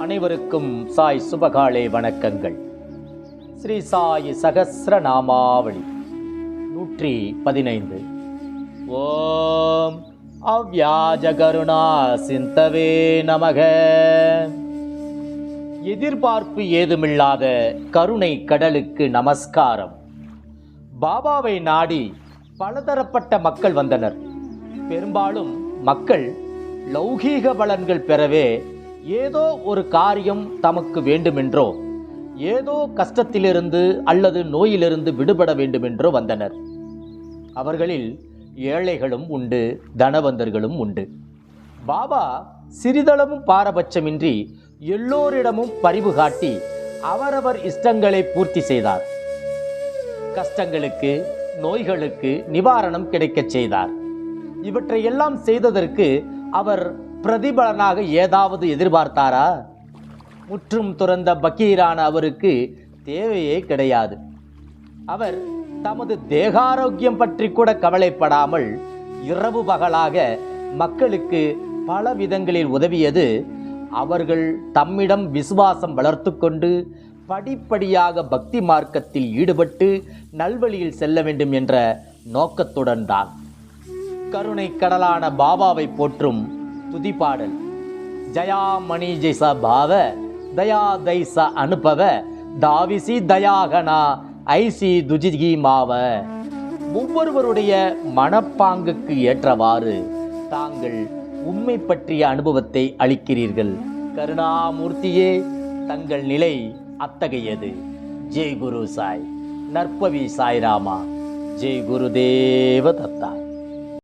அனைவருக்கும் சாய் சுபகாலே வணக்கங்கள். ஸ்ரீ சாய் சகசிர நாமாவளி நூற்றி பதினைந்து. ஓம் அவ்யாஜ கருணா சிந்தவே நமக. எதிர்பார்ப்பு ஏதுமில்லாத கருணை கடலுக்கு நமஸ்காரம். பாபாவை நாடி பலதரப்பட்ட மக்கள் வந்தனர். பெரும்பாலும் மக்கள் லௌகீக பலன்கள் பெறவே ஏதோ ஒரு காரியம் தமக்கு வேண்டுமென்றோ ஏதோ கஷ்டத்திலிருந்து அல்லது நோயிலிருந்து விடுபட வேண்டுமென்றோ வந்தனர். அவர்களில் ஏழைகளும் உண்டு தனவந்தர்களும் உண்டு. பாபா சிறிதளவும் பாரபட்சமின்றி எல்லோரிடமும் பரிவு காட்டி அவரவர் இஷ்டங்களை பூர்த்தி செய்தார். கஷ்டங்களுக்கு நோய்களுக்கு நிவாரணம் கிடைக்கச் செய்தார். இவற்றை எல்லாம் செய்ததற்கு அவர் பிரதிபலனாக ஏதாவது எதிர்பார்த்தாரா? முற்றும் துறந்த பக்கீரான அவருக்கு தேவையே கிடையாது. அவர் தமது தேகாரோக்கியம் பற்றி கூட கவலைப்படாமல் இரவு பகலாக மக்களுக்கு பல விதங்களில் உதவியது. அவர்கள் தம்மிடம் விசுவாசம் வளர்த்து கொண்டு படிப்படியாக பக்தி மார்க்கத்தில் ஈடுபட்டு நல்வழியில் செல்ல வேண்டும் என்ற நோக்கத்துடன் தான். கருணை கடலான பாபாவை போற்றும் துதிப்பாடல் ஜயா மணி ஜெய்ச பாவ தயா தைச அனுபவ தாவிசி தயாகனா ஐசி துஜிகி மாவ. ஒவ்வொருவருடைய மனப்பாங்குக்கு ஏற்றவாறு தாங்கள் உண்மை பற்றிய அனுபவத்தை அளிக்கிறீர்கள். கருணாமூர்த்தியே தங்கள் நிலை அத்தகையது. ஜெய் குரு சாய் நற்பவி சாய்ராமா. ஜெய் குருதேவ தத்தா.